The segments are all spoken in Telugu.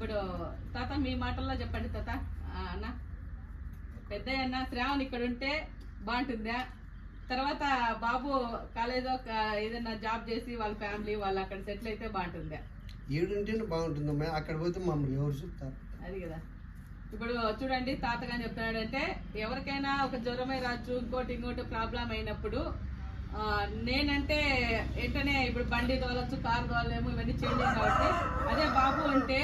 ఇప్పుడు తాత మీ మాటల్లో చెప్పండి తాత. అన్న. పెద్ద అన్న శ్రావణ్ ఇక్కడ ఉంటే బాగుంటుందా? తర్వాత బాబు కాలేజీలో ఏదైనా జాబ్ చేసి వాళ్ళ ఫ్యామిలీ వాళ్ళు అక్కడ సెటిల్ అయితే బాగుంటుందా? ఏడుంటేనే బాగుంటుందమ్మా. అక్కడ పోతే మమ్మల్ని ఎవరు చూస్తారు? అది కదా. ఇప్పుడు చూడండి తాతగాని చెప్తున్నాడంటే ఎవరికైనా ఒక జ్వరమే రావచ్చు ఇంకోటి ఇంకోటి ప్రాబ్లం అయినప్పుడు నేనంటే వెంటనే ఇప్పుడు బండి తోలొచ్చు కారు తోలేము ఇవన్నీ చేంజింగ్ కాబట్టి అదే బాబు అంటే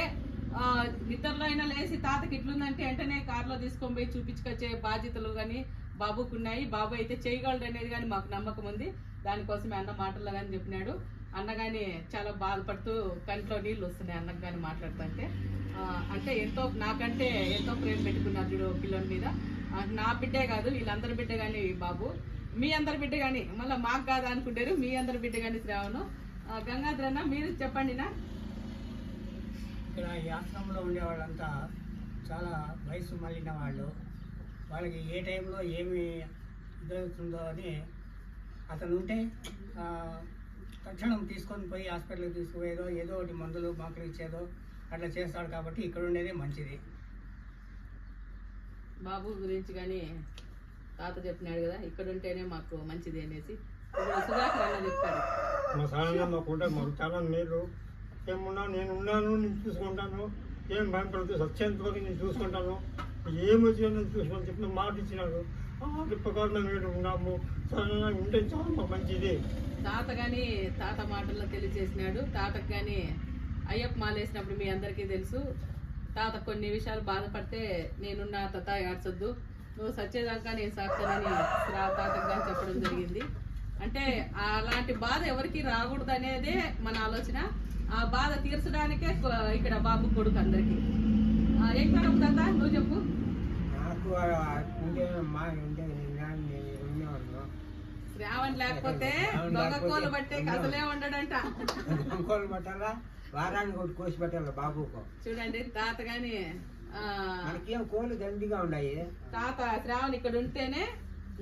నిద్రలో అయినా లేచి తాతకి ఇట్లుందంటే వెంటనే కారులో తీసుకొని పోయి చూపించుకొచ్చే బాధ్యతలు కానీ బాబుకు ఉన్నాయి. బాబు అయితే చేయగలడు అనేది కానీ మాకు నమ్మకం ఉంది. దానికోసమే అన్న మాటల్లో కానీ చెప్పినాడు. అన్న కానీ చాలా బాధపడుతూ కంట్లో నీళ్ళు వస్తున్నాయి అన్నకు కానీ మాట్లాడుతుంటే. అంటే ఎంతో నాకంటే ఎంతో ప్రేమ పెట్టుకున్నారు చూడు పిల్లల మీద. నా బిడ్డే కాదు వీళ్ళందరి బిడ్డ కానీ బాబు. మీ అందరి బిడ్డ కానీ మళ్ళీ మాకు కాదు అనుకుంటారు. మీ అందరి బిడ్డ కానీ శ్రావణం. గంగాధరన్న అన్న మీరు చెప్పండి నా. ఇక్కడ ఈ ఆశ్రమంలో ఉండే వాళ్ళంతా చాలా వయసు మళ్ళిన వాళ్ళు. వాళ్ళకి ఏ టైంలో ఏమి ఇదవుతుందో అని అతను ఉంటే ఆ, తక్షణం తీసుకొని పోయి హాస్పిటల్కి తీసుకుపోయేదో ఏదో ఒకటి మందులు మాకులు ఇచ్చేదో అట్లా చేస్తాడు కాబట్టి ఇక్కడ ఉండేదే మంచిది. బాబు గురించి కానీ తాత చెప్పినాడు కదా ఇక్కడ ఉంటేనే మాకు మంచిది అనేసి. సుధాకర్ అన్న చెప్తాడు మా సాయంగా మాకు ఉంటే మాకు చాలా మేలు. ఏమున్నా నేను ఉన్నాను నేను చూసుకుంటాను. ఏం భయపడదు సత్యంత వరకు నేను చూసుకుంటాను. ఏం నేను చూసుకొని చెప్పిన మాట ఇచ్చినాడు. ఆ ప్రకారం మేము ఉన్నాము. సరళంగా ఉంటే చాలా మాకు మంచిది. తాత కానీ తాత మాటల్లో తెలియజేసినాడు. తాతకు కానీ అయ్యప్ప మాలేసినప్పుడు మీ అందరికీ తెలుసు. తాత కొన్ని విషయాలు బాధపడితే నేనున్న తాత ఏడ్చొద్దు. నువ్వు సచ్చేదాకా నేను సాగుతానని తాతకు కానీ చెప్పడం జరిగింది. అంటే అలాంటి బాధ ఎవరికి రాకూడదు అనేదే మన ఆలోచన. ఆ బాధ తీర్చడానికే ఇక్కడ బాబు కొడుకు అందరికి. ఏం కాదు తాత? నువ్వు చెప్పు. శ్రావణ్ లేకపోతే దొంగ కోలు పట్టే అసలే ఉండడంట. అంకోలు పెట్టాలా? వారానికి ఒకటి కోసి పెట్టాలి బాబుకు. చూడండి తాత గాని మనకేం కోళ్ళు దండిగా ఉన్నాయి తాత శ్రావణ్ ఇక్కడ ఉంటేనే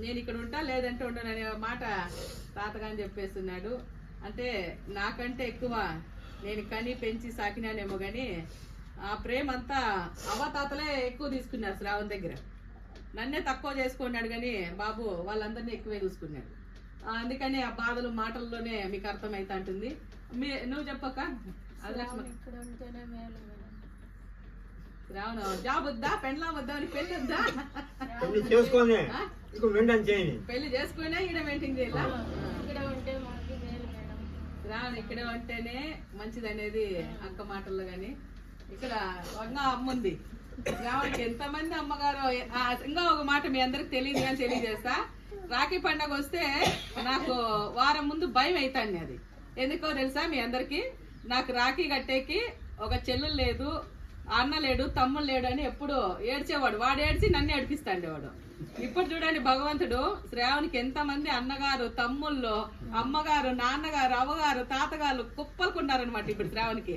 నేను ఇక్కడ ఉంటా లేదంటే ఉండను అనే మాట తాతగాని చెప్పేస్తున్నాడు. అంటే నాకంటే ఎక్కువ నేను కని పెంచి సాకినానేమో కానీ ఆ ప్రేమ అంతా అవ్వతాతలే ఎక్కువ తీసుకున్నారు శ్రావణ్ దగ్గర. నన్నే తక్కువ చేసుకున్నాడు కానీ బాబు వాళ్ళందరినీ ఎక్కువే చూసుకున్నాడు. అందుకని ఆ బాధలు మాటల్లోనే మీకు అర్థమైతే అంటుంది. మీ నువ్వు చెప్పక జాబ్ వద్దా? పెండ్లా వద్దా? అని పెళ్ళి వద్దా? పెళ్ళి చేసుకొని పెళ్ళి చేసుకునే ఈడ మెయింటైన్ చేయాలా ఇక్కడ ఉంటే మనకి మేలు మేడం రాను ఇక్కడే ఉంటేనే మంచిది అనేది అక్క మాటల్లో కానీ ఇక్కడ వంగ అమ్మ ఉంది. రావణకి ఎంతమంది అమ్మగారు ఇంకా ఒక మాట మీ అందరికి తెలియదు అని తెలియజేస్తా. రాఖీ పండగ వస్తే నాకు వారం ముందు భయం అవుతాండి అది. ఎందుకో తెలుసా మీ అందరికి? నాకు రాఖీ కట్టేకి ఒక చెల్లు లేదు అన్న లేడు తమ్ముడు లేడు అని ఎప్పుడు ఏడ్చేవాడు. వాడు ఏడ్చి నన్ను ఏడిపిస్తాండే వాడు ఇప్పుడు చూడండి భగవంతుడు శ్రావణికి ఎంతమంది అన్నగారు తమ్ముళ్ళు అమ్మగారు నాన్నగారు అవ్వగారు తాతగారు కుప్పలుకున్నారనమాట ఇప్పుడు శ్రావణికి.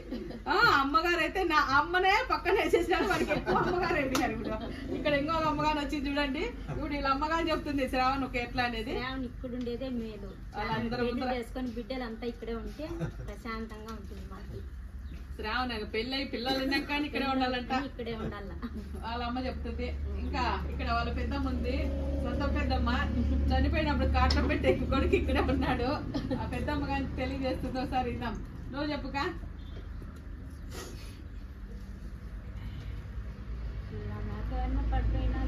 ఆ అమ్మగారు అయితే నా అమ్మనే పక్కన వేసేసినారు వాడికి ఎక్కువ అమ్మగారు అయిపోయినారు ఇప్పుడు. ఇక్కడ ఇంకొక అమ్మగారు వచ్చింది చూడండి. ఇప్పుడు వీళ్ళ అమ్మగారు చెప్తుంది శ్రావణ్ ఒక ఎట్లా అనేది? శ్రావణ్ ఇక్కడ ఉండేదే మేలు. బిడ్డలు అంతా ఇక్కడే ఉంటే ప్రశాంతంగా ఉంటుంది మాకు. శ్రావణ్ పెళ్ళై పిల్లలు ఉన్నాక కానీ ఇక్కడే ఉండాలంట. ఇక్కడే ఉండాల? వాళ్ళ అమ్మ చెప్తుంది. ఇంకా ఇక్కడ వాళ్ళ పెద్దమ్మ ఉంది. సొంత పెద్దమ్మ. చనిపోయినప్పుడు కాట్లో పెట్టి కొడుకు ఇక్కడే ఉన్నాడు. ఆ పెద్దమ్మ కానీ తెలియజేస్తుంది ఒకసారి విందాం. నువ్వు చెప్పుకా? పడిపోయినా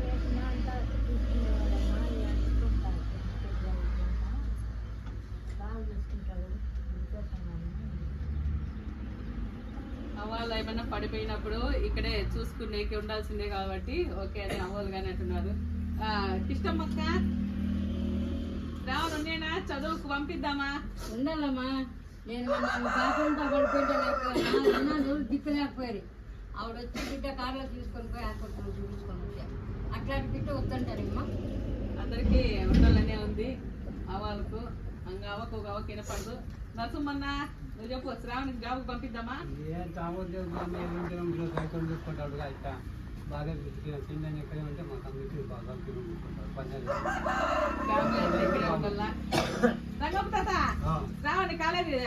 అవ్వాలి ఏమన్నా పడిపోయినప్పుడు ఇక్కడే చూసుకునేకి ఉండాల్సిందే కాబట్టి ఓకే అని అవ్వాలి కానీ అంటున్నారు. ఆ, కిష్టమ్మక్క రావణ నేనా చదువుకు పంపిద్దామా? ఉండాలమ్మా. నేను బాత్రూమ్తో పడిపోయింటే నాకు అన్నాను దిక్కులేకపోయారు. ఆవిడ వచ్చి బిడ్డ కార్లో తీసుకొని పోయి హాస్పిటల్ చూపించుకొని వచ్చారు అట్లాంటి బిడ్డ వద్దంటారమ్మా? అందరికీ ఉండాలనే ఉంది అవ్వాలకు అంగ ఒక అవ్వకు వినపడదు. నరసింహన్న నువ్వు చెప్పు శ్రావణికి జాబ్కి పంపిద్దామా? ఏం చూసుకుంటాడు ఇట్లా బాగా ఎక్కడే ఉంటే బాగా చూసుకుంటారు పని తాత శ్రావణి కాలేజీ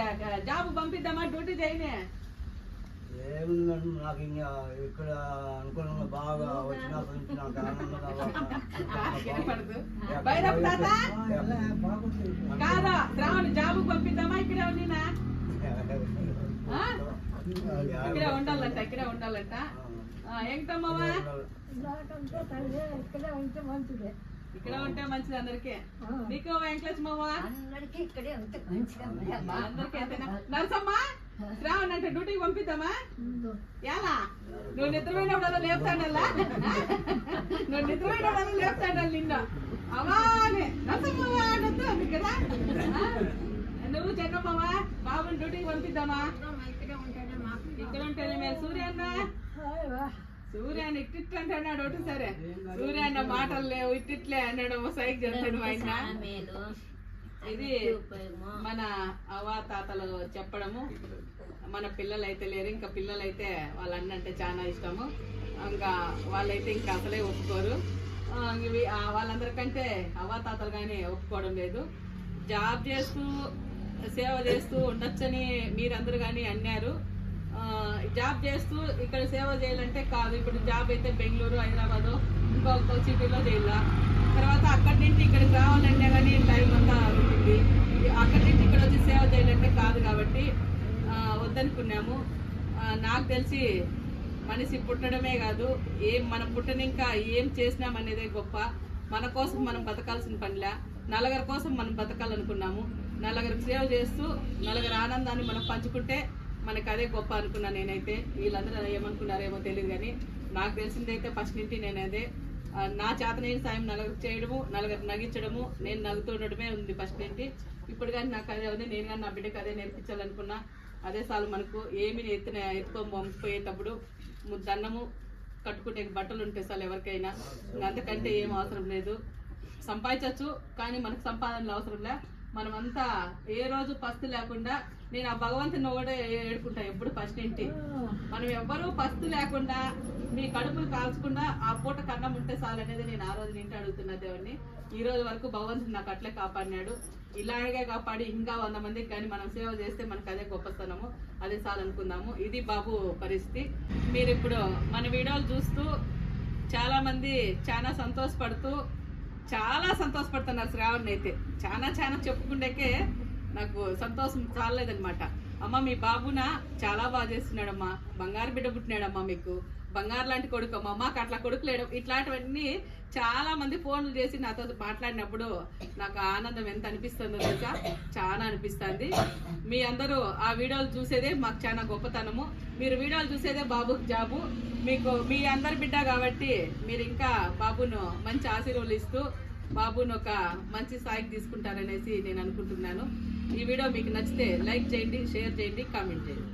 జాబ్ పంపిద్దామా? డ్యూటీ చేయని. ఏముంది మేడం నాకు ఇంకా ఇక్కడ అనుకూలంగా బాగా నాకు ఆనందంగా భైరవ్ తాత! కాదా? శ్రావణ్ జాబ్ పంపిద్దామా? ఇక్కడే ఉండినా? ఇక్కడే ఉండాలంట ఇక్కడే ఉండాలంట. ఆ, ఏంటమ్మా ఇక్కడే ఉంటే మంచిదే ఇక్కడ ఉంటే మంచిది అందరికి నీకు వెంకటేశ్వరమ్మ అందరికీ ఇక్కడే ఉంటే మంచిగా అందరికి నరసమ్మ! శ్రావణ్ అంటే డ్యూటీకి పంపిద్దామా? ఎలా? నువ్వు నిద్రపోయినప్పుడల్లా లేపుతాడల్లా నువ్వు నిద్రపోయినప్పుడల్లా లేపుతాడల్లా నిన్న? అవానే నరసమ్మ అనొద్దు కదా ఆ? నువ్వు చెన్నమ్మవా బాబుని డ్యూటీకి పంపిద్దామా? ఇక్కడే ఉంటేనే మేము సూర్యన్న సూర్యాన్ని ఇట్టిట్ అంటున్నాడు ఒకటి సరే. సూర్యన్న మాటలు లేవు ఇట్టిట్లే అన్నాడు సైక్ చేస్తాడు మా ఆయన. ఇది మన అవ్వ తాతలు చెప్పడము. మన పిల్లలు అయితే లేరు ఇంకా పిల్లలు అయితే వాళ్ళ అన్న అంటే చాలా ఇష్టము. ఇంకా వాళ్ళైతే ఇంకా అసలే ఒప్పుకోరు. ఇవి వాళ్ళందరికంటే అవ్వ తాతలు కానీ ఒప్పుకోవడం లేదు. జాబ్ చేస్తూ సేవ చేస్తూ ఉండొచ్చని మీరందరూ కానీ అన్నారు. జాబ్ చేస్తూ ఇక్కడ సేవ చేయాలంటే కాదు. ఇప్పుడు జాబ్ అయితే బెంగళూరు హైదరాబాదు ఇంకొక సిటీలో చేయాల? తర్వాత అక్కడి నుంచి ఇక్కడికి రావాలంటే కానీ టైం అంతా ఉంటుంది అక్కడి నుంచి ఇక్కడ వచ్చి సేవ చేయాలంటే కాదు కాబట్టి వద్దనుకున్నాము. నాకు తెలిసి మనిషి పుట్టడమే కాదు. ఏం మనం పుట్టనింకా ఏం చేసినామనేదే గొప్ప. మన కోసం మనం బతకాల్సిన పనిలా. నలుగురి కోసం మనం బతకాలనుకున్నాము. నలుగురికి సేవ చేస్తూ నలుగురి ఆనందాన్ని మనం పంచుకుంటే మనకి అదే గొప్ప అనుకున్నా నేనైతే. వీళ్ళందరూ ఏమనుకున్నారేమో తెలియదు కానీ నాకు తెలిసిందైతే ఫస్ట్ నుంచి నేను అదే ఆ, నా చేతనైన సాయం నలుగురికి చేయడము నలుగురికి నగించడము నేను నవ్వుతుండడమే ఉంది ఫస్ట్ నుంచి ఇప్పుడు కానీ నాకు అదే ఉంది. నేను కానీ నా బిడ్డకు అదే నేర్పించాలనుకున్నా అదే చాలు మనకు. ఏమి ఎత్తున ఎత్తుకొని పంపిపోయేటప్పుడు దండము కట్టుకుంటే బట్టలు ఉంటాయి చాలు ఎవరికైనా. అంతకంటే ఏం అవసరం లేదు. సంపాదించవచ్చు కానీ మనకు సంపాదనలు అవసరం లే. మనమంతా ఏ రోజు పస్తు లేకుండా నేను ఆ భగవంతుని కూడా ఏడుకుంటా ఎప్పుడు ఫస్ట్ ఇంటి. మనం ఎవ్వరూ పస్తు లేకుండా మీ కడుపులు కాల్చకుండా ఆ పూట కన్నం ఉంటే చాలనేది అనేది నేను ఆ రోజు నింటి అడుగుతున్నా దేవుడిని ఈ రోజు వరకు భగవంతుడు నాకు అట్లే కాపాడినాడు. ఇలాగే కాపాడి ఇంకా వంద మందికి కానీ మనం సేవ చేస్తే మనకు అదే గొప్పతనము అదే చాలనుకుందాము ఇది బాబు పరిస్థితి. మీరు ఇప్పుడు మన వీడియోలు చూస్తూ చాలా మంది చాలా సంతోషపడుతూ చాలా సంతోషపడుతున్నారు శ్రావణ్ అయితే చాలా చాలా చెప్పుకుండేకే నాకు సంతోషం చాలలేదనమాట అమ్మ మీ బాబున? చాలా బాగా చేస్తున్నాడమ్మా. బంగారు బిడ్డ పుట్టినాడమ్మా మీకు. బంగారు లాంటి కొడుకు అమ్మ. మాకు అట్లా కొడుకు లేడు. ఇట్లాంటివన్నీ చాలా మంది ఫోన్లు చేసి నాతో మాట్లాడినప్పుడు నాకు ఆనందం ఎంత అనిపిస్తుందో తెలుసా? చాలా అనిపిస్తుంది. మీ అందరూ ఆ వీడియోలు చూసేదే మాకు చాలా గొప్పతనము. మీరు వీడియోలు చూసేదే బాబుకి జాబు. మీకు మీ అందరి బిడ్డ కాబట్టి మీరు ఇంకా బాబును మంచి ఆశీర్వదిస్తూ ఇస్తూ బాబును ఒక మంచి స్థాయికి తీసుకుంటారనేసి నేను అనుకుంటున్నాను. ఈ వీడియో మీకు నచ్చితే లైక్ చేయండి షేర్ చేయండి కామెంట్ చేయండి.